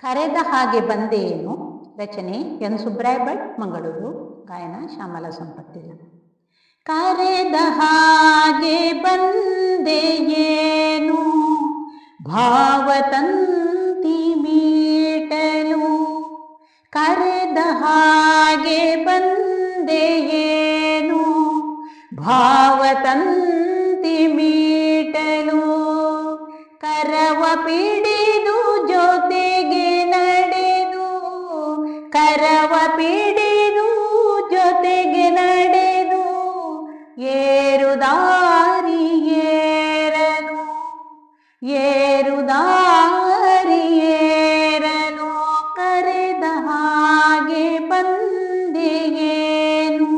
ಕರೆದ ಹಾಗೆ ಬಂದೇನು? ರಚನೆ ಎನ್. ಸುಬ್ರಾಯ್ ಭಟ್ ಮಂಗಳೂರು, ಗಾಯನ ಶ್ಯಾಮಲ ಸಂಪತ್ತಿಲ್ಲ ಕರೆದ ಹಾಗೆ ಬಂದೆಯೇನು? ಭಾವತಂತಿ ಮೀಟಲು. ಕರೆದ ಹಾಗೆ ಬಂದೆಯೇನು? ಭಾವತಂತಿ ಮೀಟಲು. ಕರವ ಪಿಡಿದು ನಡೆದು ಕರವ ಪಿಡಿದು ಜೊತೆಗೆ ನಡೆದು ಏರುದಾರಿ ಏರನು ಏರುದಾರಿ ಏರನು ಕರೆದ ಹಾಗೆ ಬಂದಿಗೇನು.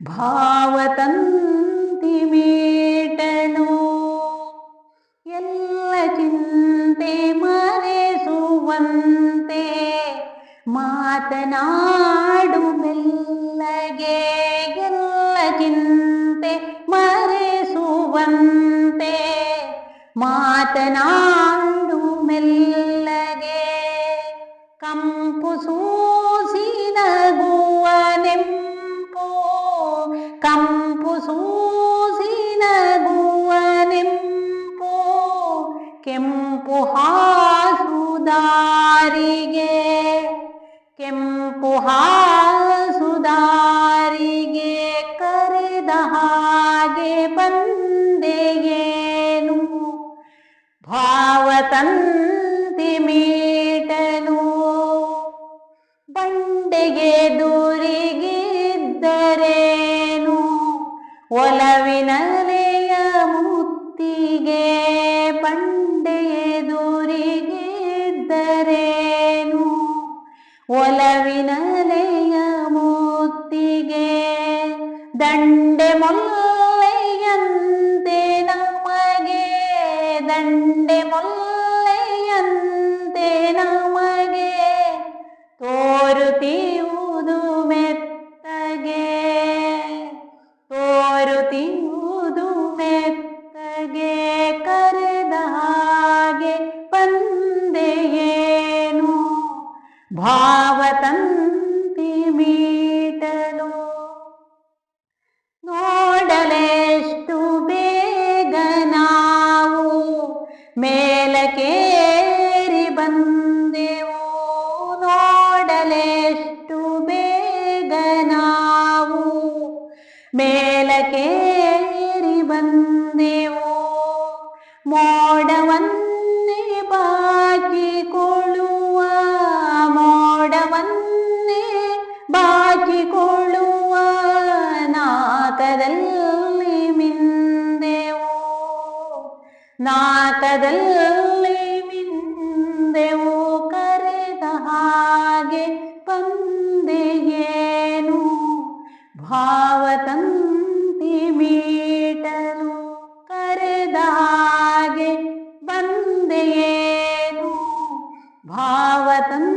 ಭಾವತಂತಿ ಮಾತನಾಡು ಮೆಲ್ಲಗೆ ಎಲ್ಲ ಚಿಂತೆ ಮರೆಸುವಂತೆ ಮಾತನಾಡು ಮೆಲ್ಲಗೆ ಕಂಪು ಸೂಸಿನಗುವ ನೆಂಪು, ಕಂಪು ಸೂಸಿನಗುವ ನೆಂಪು, ಕೆಂಪು ಹಾಸುದಾರಿಗೆ ಕೆಂಪು ಹಾಸುದಾರಿಗೆ ಕರೆದ ಹಾಗೆ ಬಂದೆಯೇನು? ಭಾವತಂತಿ ಮೀಟನು ಬಂಡೆಗೆ ದೂರಿಗಿದ್ದರೇನು? ಒಲವಿನಲೆಯ ಮುತ್ತಿಗೆ ಬಂಡೆಗೆ ದೂರಿಗಿದ್ದರೇನು ಒಲವಿನಲೆಯ ಮುತ್ತಿಗೆ ದಂಡೆ ಮೊಲ್ಲೆಯಂತೆ ನಮಗೆ ದಂಡೆ ಮೊಲ್ಲೆಯಂತೆ ನಮಗೆ ತೋರುತ್ತಿಯುವುದು ಭಾವತಂತಿ ಮೀಟಲು. ನೋಡಲೆಷ್ಟು ಬೇಗ ನಾವು ಮೇಲಕೇರಿ ಬಂದೆವು. ನೋಡಲೆಷ್ಟು ನಾವು ಮೇಲಕೇರಿ ಬಂದೆವು. ಬಾಚಿಕೊಳ್ಳುವ ನಾಕದಲ್ಲಿ ಮಿಂದೆವು ನಾಕದಲ್ಲಿ ಮಿಂದೆವು ಕರೆದ ಹಾಗೆ ಬಂದೆಯೇನು ಭಾವತಂತಿ ಮೀಟಲು ಕರೆದ ಹಾಗೆ ಬಂದೆಯೇನು ಭಾವತಂತಿ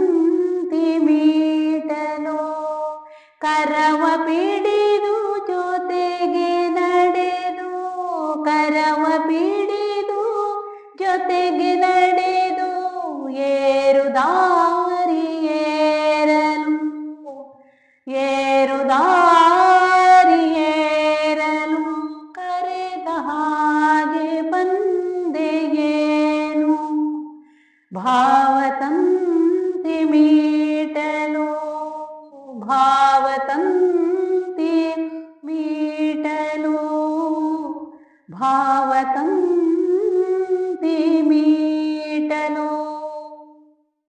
ಕರವ ಮೀಟಲು ಭಾವತಂತಿ